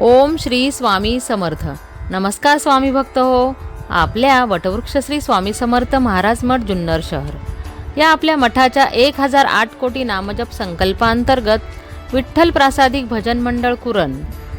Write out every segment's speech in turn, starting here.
ओम श्री स्वामी समर्थ. नमस्कार स्वामी भक्त हो. आपल्या वटवृक्ष श्री स्वामी समर्थ महाराज मठ जुन्नर शहर. या आपल्या मठाच्या एक हजार आठ कोटी नामजप संकल्पांतर्गत विठ्ठल प्रासादिक भजन मंडळ कुरण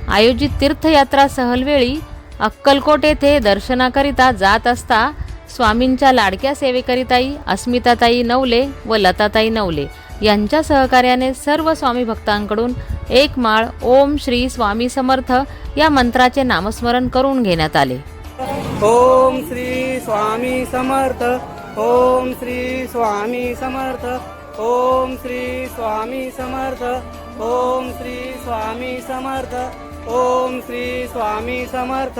आयोजित तीर्थयात्रा सहलवेळी अक्कलकोट येथे दर्शनाकरिता जात असता स्वामींच्या लाडक्या सेवेकरिताई अस्मिताताई नवले व लताताई नवले. यांच्या सहकार्याने सर्व स्वामी भक्तांकडून एक माळ ओम श्री स्वामी समर्थ या मंत्राचे नामस्मरण करून घेण्यात आले. ओम श्री स्वामी समर्थ ओम श्री स्वामी समर्थ ओम श्री स्वामी समर्थ ओम श्री स्वामी समर्थ ओम श्री स्वामी समर्थ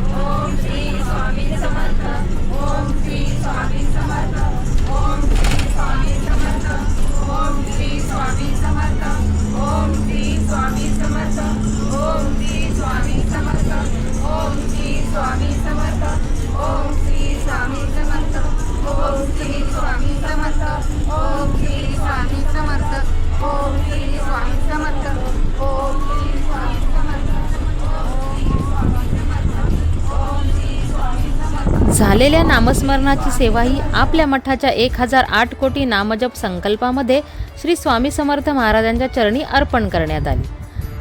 झालेल्या नामस्मरणाची सेवा ही आपल्या मठाच्या एक हजार आठ कोटी नामजप संकल्पामध्ये श्री स्वामी समर्थ महाराजांच्या चरणी अर्पण करण्यात आली.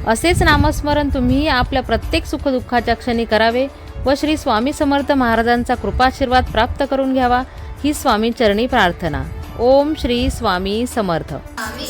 असेच नामस्मरण तुम्हीही आपल्या प्रत्येक सुखदुःखाच्या क्षणी करावे व श्री स्वामी समर्थ महाराजांचा कृपाशीर्वाद प्राप्त करून घ्यावा ही स्वामी चरणी प्रार्थना. ओम श्री स्वामी समर्थ. स्वामी